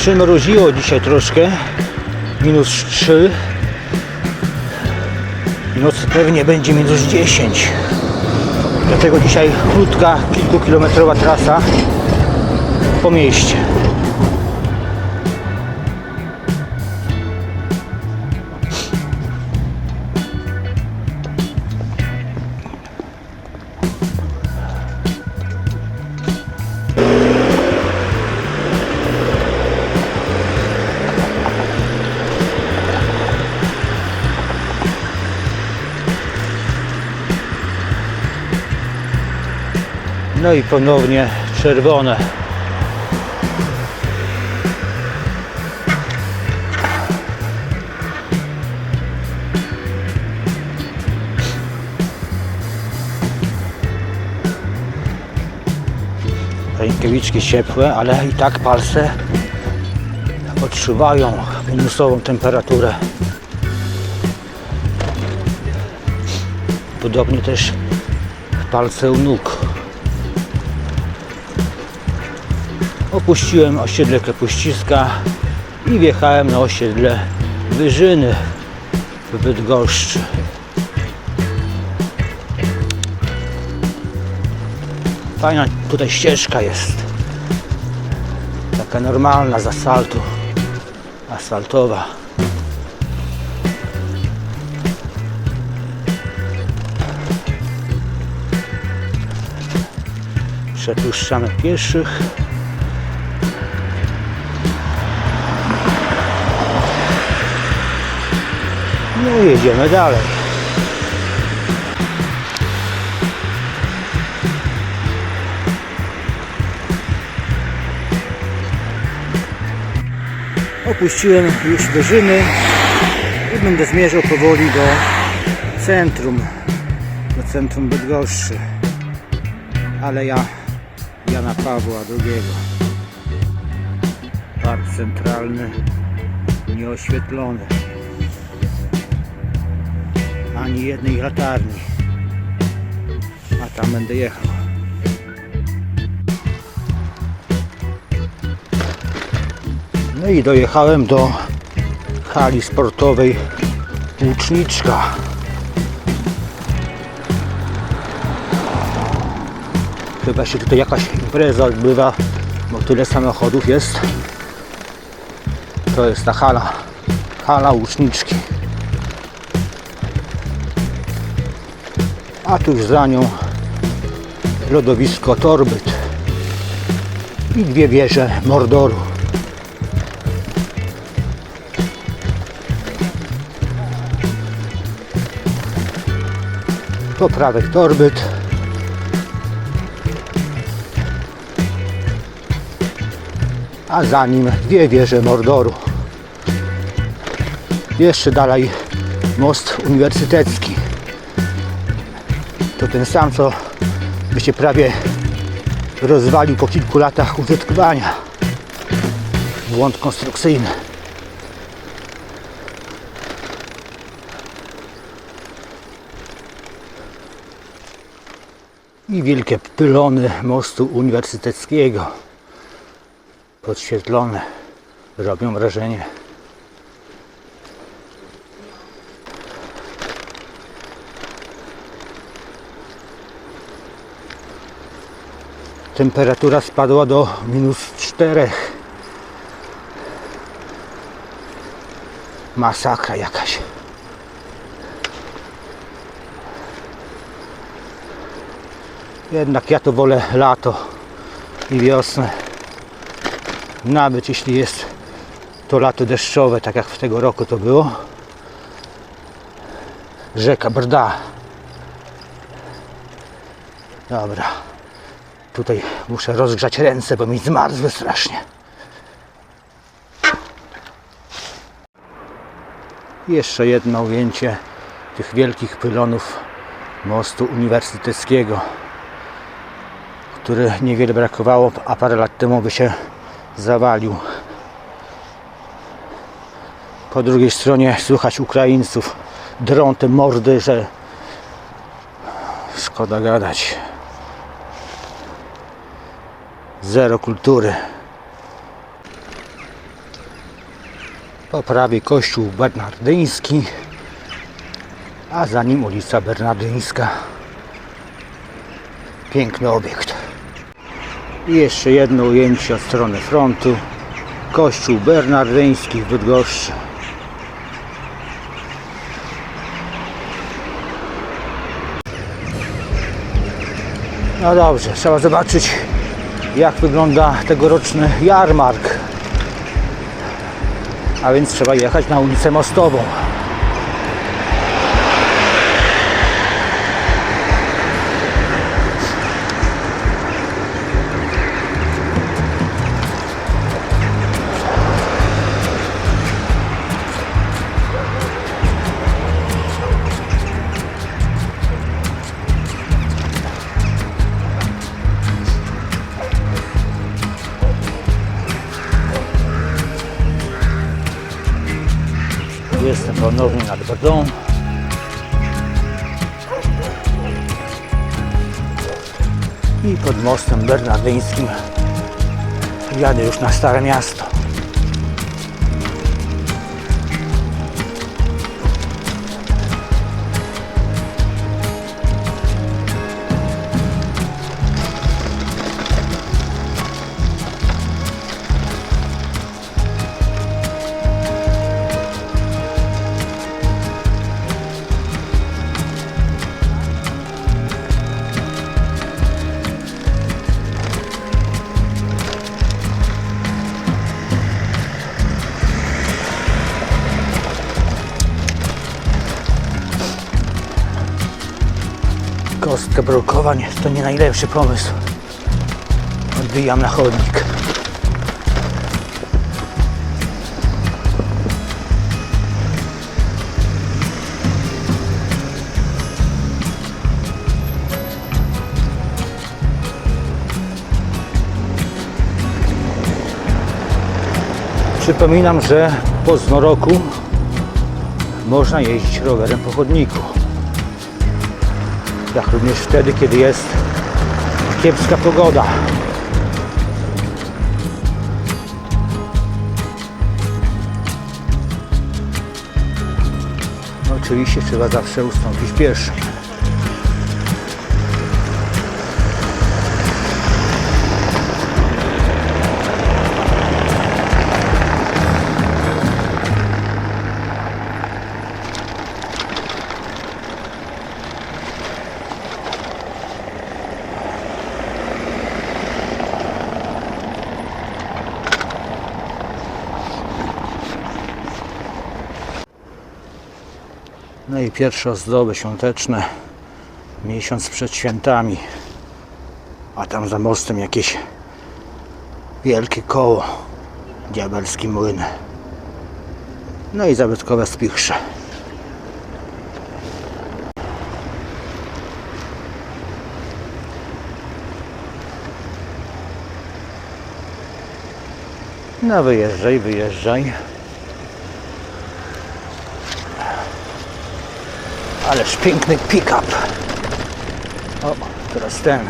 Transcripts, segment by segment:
Przymroziło dzisiaj troszkę. Minus 3. Noc pewnie będzie minus 10. Dlatego dzisiaj krótka, kilkukilometrowa trasa po mieście. No i ponownie czerwone. Rękawiczki ciepłe, ale i tak palce odczuwają minusową temperaturę. Podobnie też palce u nóg. Opuściłem osiedle Kapuściska i wjechałem na osiedle Wyżyny w Bydgoszczy. Fajna tutaj ścieżka jest. Taka normalna z asfaltu. Asfaltowa. Przepuszczamy pieszych. Jedziemy dalej. Opuściłem już Wyżyny i będę zmierzał powoli do centrum, do centrum Bydgoszczy. Aleja Jana Pawła II. Park centralny, nieoświetlony ani jednej latarni. A tam będę jechał. No i dojechałem do hali sportowej Łuczniczka. Chyba się tutaj jakaś impreza odbywa, bo tyle samochodów jest. To jest ta hala, hala Łuczniczki. A tuż za nią lodowisko Torbyt i dwie wieże Mordoru. Po prawej Torbyt, a za nim dwie wieże Mordoru. Jeszcze dalej most uniwersytecki to ten sam, co by się prawie rozwalił po kilku latach użytkowania. Błąd konstrukcyjny. I wielkie pylony mostu uniwersyteckiego. Podświetlone. Robią wrażenie. Temperatura spadła do minus 4 masakra jakaś. Jednak ja to wolę lato i wiosnę. Nawet jeśli jest to lato deszczowe tak jak w tego roku to było. Rzeka Brda. Dobra Tutaj muszę rozgrzać ręce, bo mi zmarzły strasznie. Jeszcze jedno ujęcie tych wielkich pylonów mostu uniwersyteckiego, który niewiele brakowało, a parę lat temu by się zawalił. Po drugiej stronie słychać Ukraińców drą te mordy, że szkoda gadać. Zero kultury. Po prawej kościół bernardyński, a za nim ulica Bernardyńska. Piękny obiekt. I jeszcze jedno ujęcie od strony frontu. Kościół Bernardyński w Bydgoszczy. No dobrze, trzeba zobaczyć jak wygląda tegoroczny jarmark. A więc trzeba jechać na ulicę Mostową. Ponownie nad wodą. I pod mostem bernardyńskim jadę już na Stare Miasto. Blokowań to nie najlepszy pomysł. Odbijam na chodnik. Przypominam, że po znoroku można jeździć rowerem po chodniku jak również wtedy, kiedy jest kiepska pogoda. No, oczywiście trzeba zawsze ustąpić pieszym. Pierwsze ozdoby świąteczne miesiąc przed świętami. A tam za mostem jakieś wielkie koło. Diabelski młyn. No i zabytkowe spichrze. No wyjeżdżaj, wyjeżdżaj. Ależ piękny pick-up. O, teraz ten.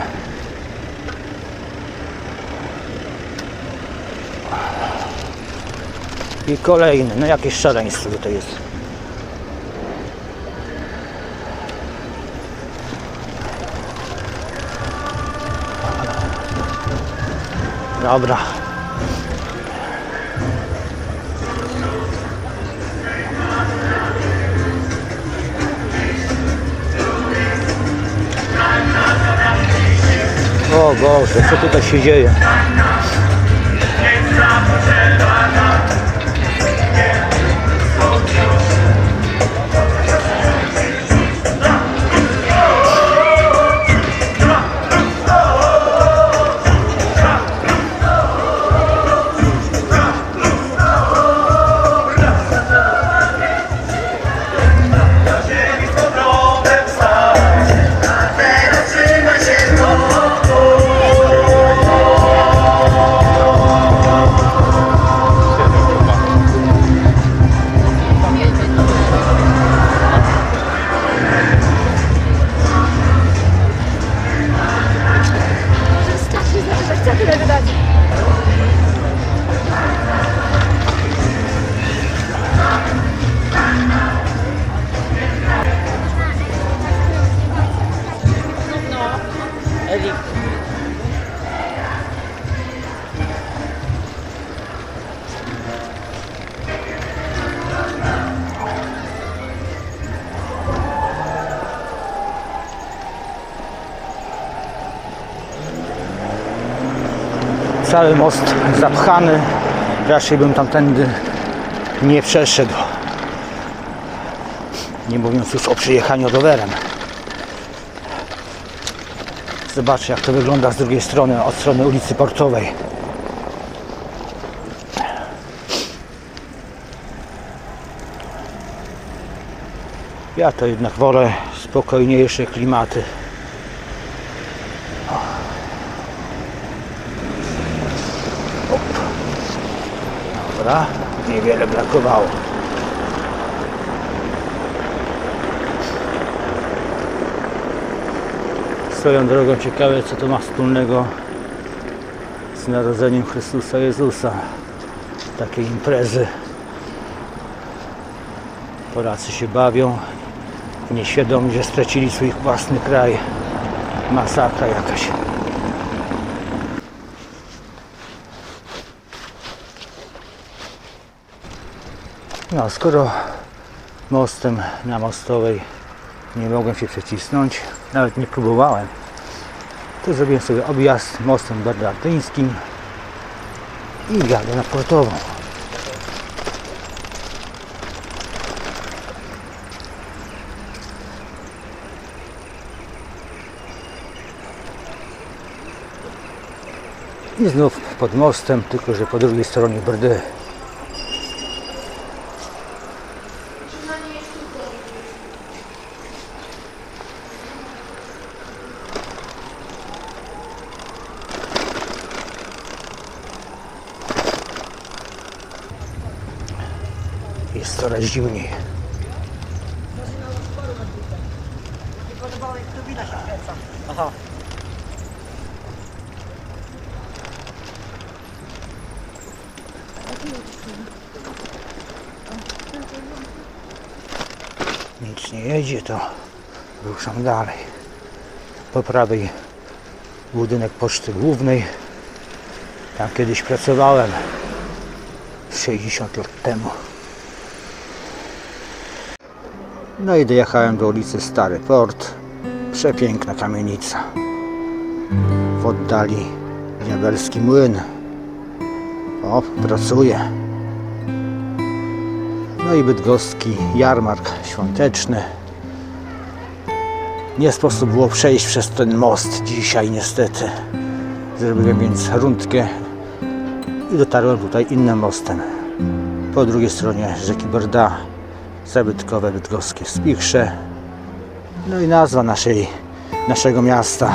I kolejny. No jakieś szaleństwo tutaj jest. Dobra. O Boże, co tutaj się dzieje? Cały most zapchany. Raczej bym tamtędy nie przeszedł. Nie mówiąc już o przyjechaniu rowerem. Zobaczcie jak to wygląda z drugiej strony, od strony ulicy Portowej. Ja to jednak wolę spokojniejsze klimaty. Dobra, niewiele brakowało. Swoją drogą ciekawe co to ma wspólnego z narodzeniem Chrystusa Jezusa. Takie imprezy. Polacy się bawią, nieświadomi, że stracili swój własny kraj. Masakra jakaś. No, skoro mostem na mostowej nie mogłem się przecisnąć, nawet nie próbowałem, to zrobiłem sobie objazd mostem bernardyńskim i jadę na portową. I znów pod mostem, tylko że po drugiej stronie Brdy. Jest coraz zimniej. Nic nie jedzie, to ruszam dalej. Po prawej budynek poczty głównej. Tam kiedyś pracowałem 60 lat temu. No i dojechałem do ulicy Stary Port. Przepiękna kamienica. W oddali diabelski młyn. O, pracuje. No i bydgoski jarmark świąteczny. Nie sposób było przejść przez ten most dzisiaj niestety. Zrobiłem więc rundkę i dotarłem tutaj innym mostem. Po drugiej stronie rzeki Brda, zabytkowe bydgoskie Spichrze. No i nazwa naszej, naszego miasta.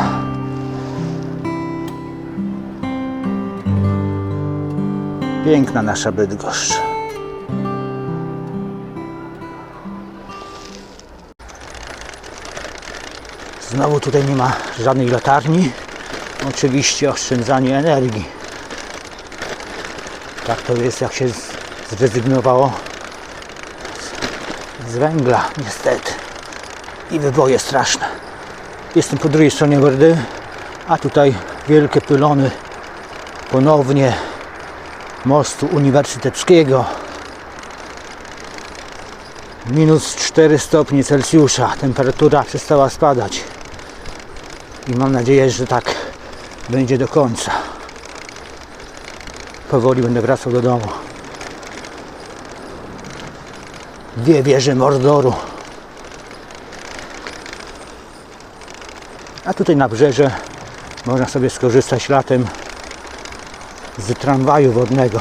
Piękna nasza Bydgoszcz. Znowu tutaj nie ma żadnej latarni. Oczywiście oszczędzanie energii. Tak to jest, jak się zrezygnowało z, węgla, niestety. I wyboje straszne. Jestem po drugiej stronie Werdy, a tutaj wielkie pylony ponownie mostu uniwersyteckiego. Minus 4 stopnie Celsjusza. Temperatura przestała spadać. I mam nadzieję, że tak będzie do końca. Powoli będę wracał do domu. Dwie wieże Mordoru. A tutaj na brzeże można sobie skorzystać latem z tramwaju wodnego.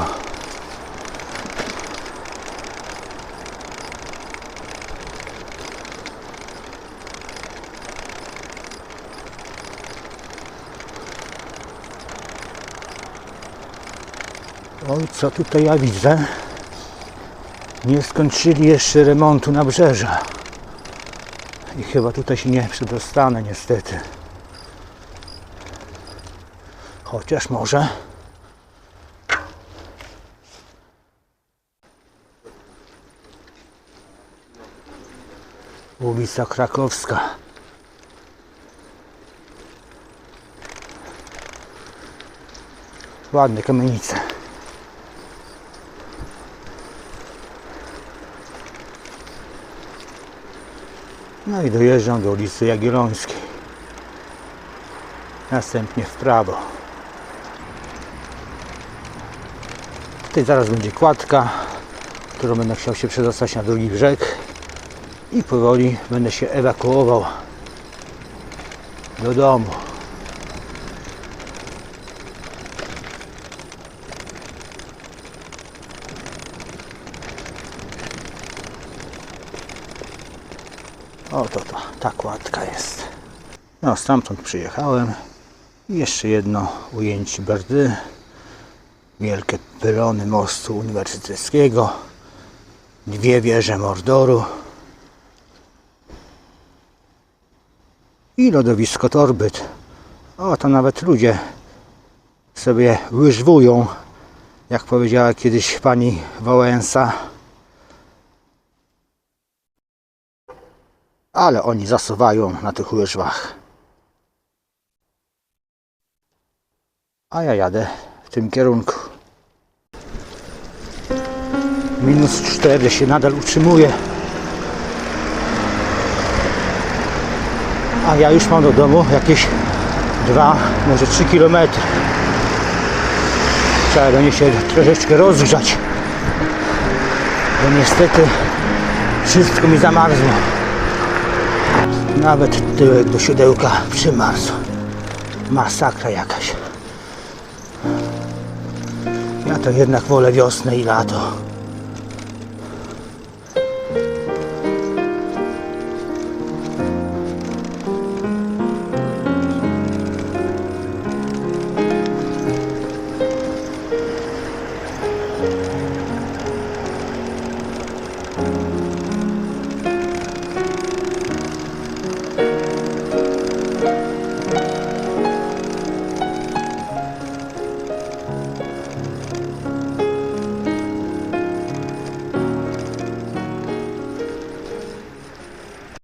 Oj, co tutaj ja widzę? Nie skończyli jeszcze remontu nabrzeża. I chyba tutaj się nie przedostanę niestety. Chociaż może. Ulica Krakowska. Ładne kamienice. No i dojeżdżam do ulicy Jagiellońskiej. Następnie w prawo. Tutaj zaraz będzie kładka, którą będę chciał się przedostać na drugi brzeg i powoli będę się ewakuował do domu. Oto to, ta kładka jest. No, stamtąd przyjechałem. I jeszcze jedno ujęcie Berdy. Wielkie pylony mostu uniwersyteckiego. Dwie wieże Mordoru. I lodowisko Torbyt. O, to nawet ludzie sobie łyżwują, jak powiedziała kiedyś pani Wałęsa. Ale oni zasuwają na tych łyżwach. A ja jadę w tym kierunku. Minus 4 się nadal utrzymuje. A ja już mam do domu jakieś 2, może 3 km. Trzeba będzie się troszeczkę rozgrzać. Bo niestety wszystko mi zamarzło. Nawet tyłek do siodełka przymarzł. Masakra jakaś. Ja to jednak wolę wiosnę i lato.